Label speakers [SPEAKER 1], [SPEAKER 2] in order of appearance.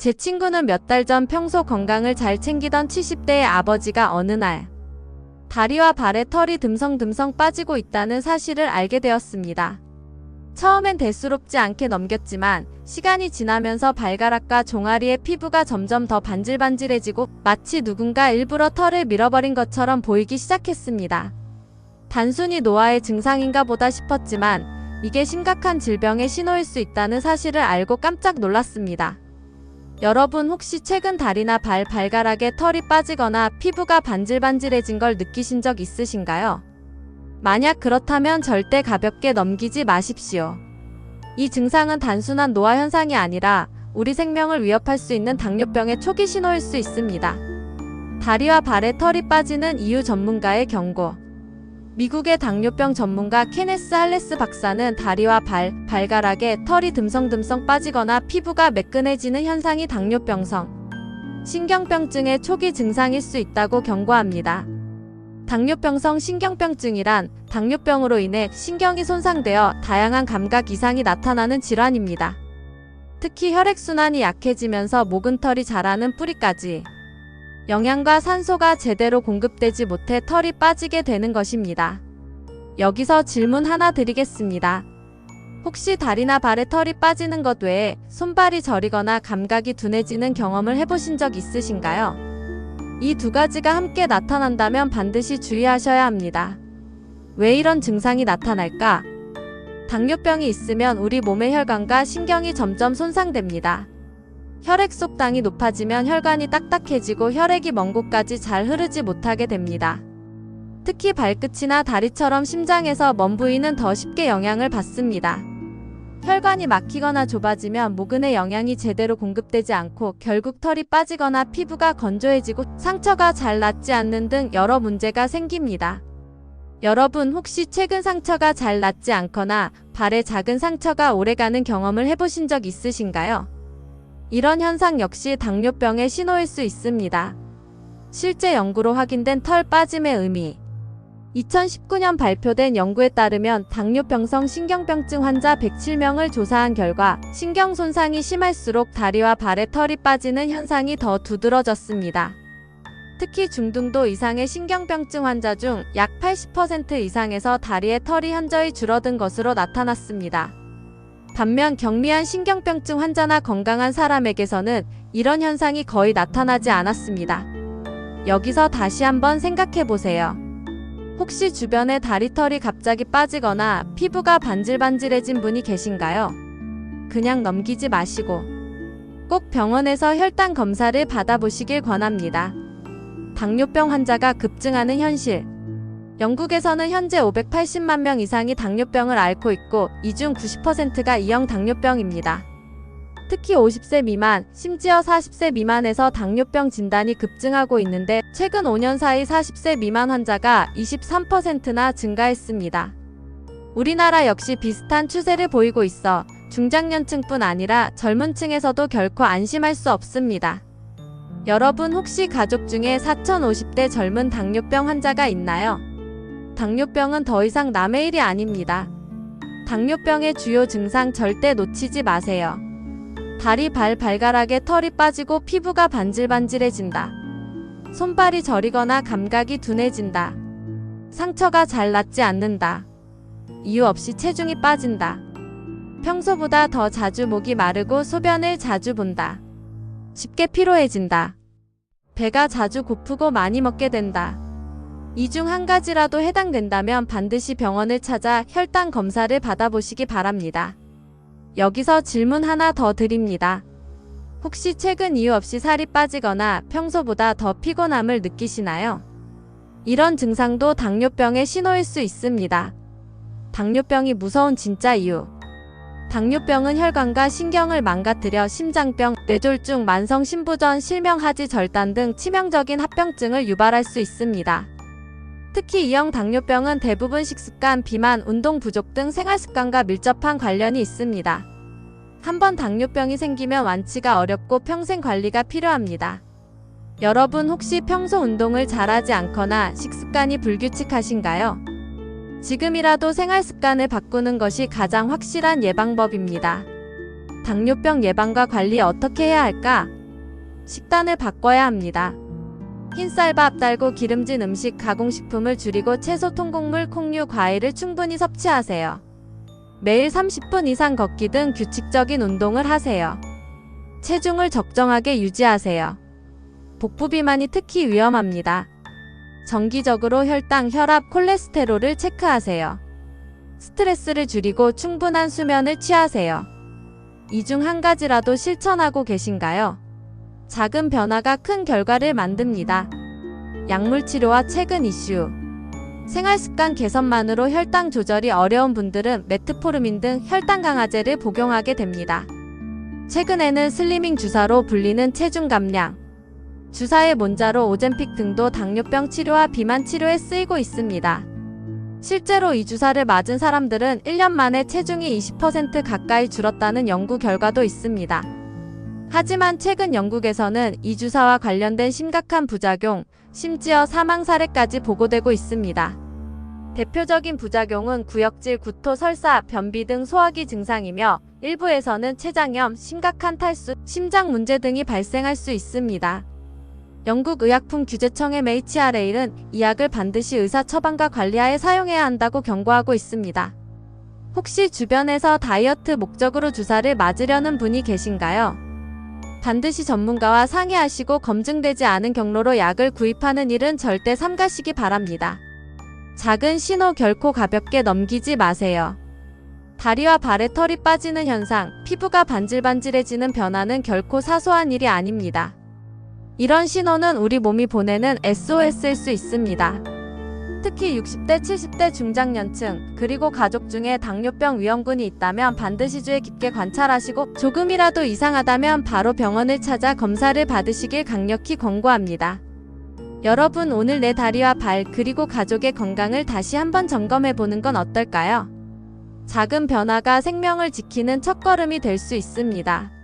[SPEAKER 1] 제 친구는 몇 달 전 평소 건강을 잘 챙기던 70대의 아버지가 어느 날 다리와 발에 털이 듬성듬성 빠지고 있다는 사실을 알게 되었습니다. 처음엔 대수롭지 않게 넘겼지만 시간이 지나면서 발가락과 종아리의 피부가 점점 더 반질반질해지고 마치 누군가 일부러 털을 밀어버린 것처럼 보이기 시작했습니다. 단순히 노화의 증상인가 보다 싶었지만 이게 심각한 질병의 신호일 수 있다는 사실을 알고 깜짝 놀랐습니다. 여러분 혹시 최근 다리나 발, 발가락에 털이 빠지거나 피부가 반질반질해진 걸 느끼신 적 있으신가요? 만약 그렇다면 절대 가볍게 넘기지 마십시오. 이 증상은 단순한 노화 현상이 아니라 우리 생명을 위협할 수 있는 당뇨병의 초기 신호일 수 있습니다. 다리와 발에 털이 빠지는 이유 전문가의 경고. 미국의 당뇨병 전문가 케네스 할레스 박사는 다리와 발, 발가락에 털이 듬성듬성 빠지거나 피부가 매끈해지는 현상이 당뇨병성, 신경병증의 초기 증상일 수 있다고 경고합니다. 당뇨병성 신경병증이란 당뇨병으로 인해 신경이 손상되어 다양한 감각 이상이 나타나는 질환입니다. 특히 혈액순환이 약해지면서 목은 털이 자라는 뿌리까지 영양과 산소가 제대로 공급되지 못해 털이 빠지게 되는 것입니다. 여기서 질문 하나 드리겠습니다. 혹시 다리나 발에 털이 빠지는 것 외에 손발이 저리거나 감각이 둔해지는 경험을 해보신 적 있으신가요? 이 두 가지가 함께 나타난다면 반드시 주의하셔야 합니다. 왜 이런 증상이 나타날까? 당뇨병이 있으면 우리 몸의 혈관과 신경이 점점 손상됩니다. 혈액 속당이 높아지면 혈관이 딱딱해지고 혈액이 먼 곳까지 잘 흐르지 못하게 됩니다. 특히 발끝이나 다리처럼 심장에서 먼 부위는 더 쉽게 영향을 받습니다. 혈관이 막히거나 좁아지면 모근에 영양이 제대로 공급되지 않고 결국 털이 빠지거나 피부가 건조해지고 상처가 잘 낫지 않는 등 여러 문제가 생깁니다. 여러분 혹시 최근 상처가 잘 낫지 않거나 발에 작은 상처가 오래가는 경험을 해보신 적 있으신가요? 이런 현상 역시 당뇨병의 신호일 수 있습니다. 실제 연구로 확인된 털 빠짐의 의미. 2019년 발표된 연구에 따르면 당뇨병성 신경병증 환자 107명을 조사한 결과 신경 손상이 심할수록 다리와 발에 털이 빠지는 현상이 더 두드러졌습니다. 특히 중등도 이상의 신경병증 환자 중 약 80% 이상에서 다리에 털이 현저히 줄어든 것으로 나타났습니다. 반면 경미한 신경병증 환자나 건강한 사람에게서는 이런 현상이 거의 나타나지 않았습니다. 여기서 다시 한번 생각해 보세요. 혹시 주변에 다리털이 갑자기 빠지거나 피부가 반질반질해진 분이 계신가요? 그냥 넘기지 마시고 꼭 병원에서 혈당 검사를 받아보시길 권합니다. 당뇨병 환자가 급증하는 현실. 영국에서는 현재 580만 명 이상이 당뇨병을 앓고 있고 이 중 90%가 이형 당뇨병입니다. 특히 50세 미만, 심지어 40세 미만에서 당뇨병 진단이 급증하고 있는데 최근 5년 사이 40세 미만 환자가 23%나 증가했습니다. 우리나라 역시 비슷한 추세를 보이고 있어 중장년층뿐 아니라 젊은 층에서도 결코 안심할 수 없습니다. 여러분 혹시 가족 중에 4050대 젊은 당뇨병 환자가 있나요? 당뇨병은 더 이상 남의 일이 아닙니다. 당뇨병의 주요 증상 절대 놓치지 마세요. 다리, 발, 발가락에 털이 빠지고 피부가 반질반질해진다. 손발이 저리거나 감각이 둔해진다. 상처가 잘 낫지 않는다. 이유 없이 체중이 빠진다. 평소보다 더 자주 목이 마르고 소변을 자주 본다. 쉽게 피로해진다. 배가 자주 고프고 많이 먹게 된다. 이 중 한 가지라도 해당된다면 반드시 병원을 찾아 혈당 검사를 받아보시기 바랍니다. 여기서 질문 하나 더 드립니다. 혹시 최근 이유 없이 살이 빠지거나 평소보다 더 피곤함을 느끼시나요? 이런 증상도 당뇨병의 신호일 수 있습니다. 당뇨병이 무서운 진짜 이유. 당뇨병은 혈관과 신경을 망가뜨려 심장병, 뇌졸중, 만성 신부전, 실명하지 절단 등 치명적인 합병증을 유발할 수 있습니다. 특히 이형 당뇨병은 대부분 식습관, 비만, 운동 부족 등 생활습관과 밀접한 관련이 있습니다. 한번 당뇨병이 생기면 완치가 어렵고 평생 관리가 필요합니다. 여러분 혹시 평소 운동을 잘하지 않거나 식습관이 불규칙하신가요? 지금이라도 생활 습관을 바꾸는 것이 가장 확실한 예방법입니다. 당뇨병 예방과 관리 어떻게 해야 할까? 식단을 바꿔야 합니다. 흰쌀밥, 달고 기름진 음식, 가공식품을 줄이고 채소, 통곡물, 콩류, 과일을 충분히 섭취하세요. 매일 30분 이상 걷기 등 규칙적인 운동을 하세요. 체중을 적정하게 유지하세요. 복부 비만이 특히 위험합니다. 정기적으로 혈당, 혈압, 콜레스테롤을 체크하세요. 스트레스를 줄이고 충분한 수면을 취하세요. 이 중 한 가지라도 실천하고 계신가요? 작은 변화가 큰 결과를 만듭니다. 약물 치료와 최근 이슈. 생활 습관 개선만으로 혈당 조절이 어려운 분들은 메트포르민 등 혈당 강화제를 복용하게 됩니다. 최근에는 슬리밍 주사로 불리는 체중 감량, 주사의 몬자로 오젠픽 등도 당뇨병 치료와 비만 치료에 쓰이고 있습니다. 실제로 이 주사를 맞은 사람들은 1년 만에 체중이 20% 가까이 줄었다는 연구 결과도 있습니다. 하지만 최근 영국에서는 이 주사와 관련된 심각한 부작용, 심지어 사망 사례까지 보고되고 있습니다. 대표적인 부작용은 구역질, 구토, 설사, 변비 등 소화기 증상이며 일부에서는 췌장염, 심각한 탈수, 심장 문제 등이 발생할 수 있습니다. 영국 의약품 규제청 MHRA는 이 약을 반드시 의사 처방과 관리하에 사용해야 한다고 경고하고 있습니다. 혹시 주변에서 다이어트 목적으로 주사를 맞으려는 분이 계신가요? 반드시 전문가와 상의하시고 검증되지 않은 경로로 약을 구입하는 일은 절대 삼가시기 바랍니다. 작은 신호 결코 가볍게 넘기지 마세요. 다리와 발에 털이 빠지는 현상, 피부가 반질반질해지는 변화는 결코 사소한 일이 아닙니다. 이런 신호는 우리 몸이 보내는 SOS일 수 있습니다. 특히 60대, 70대 중장년층, 그리고 가족 중에 당뇨병 위험군이 있다면 반드시 주의 깊게 관찰하시고 조금이라도 이상하다면 바로 병원을 찾아 검사를 받으시길 강력히 권고합니다. 여러분 오늘 내 다리와 발 그리고 가족의 건강을 다시 한번 점검해 보는 건 어떨까요? 작은 변화가 생명을 지키는 첫걸음이 될 수 있습니다.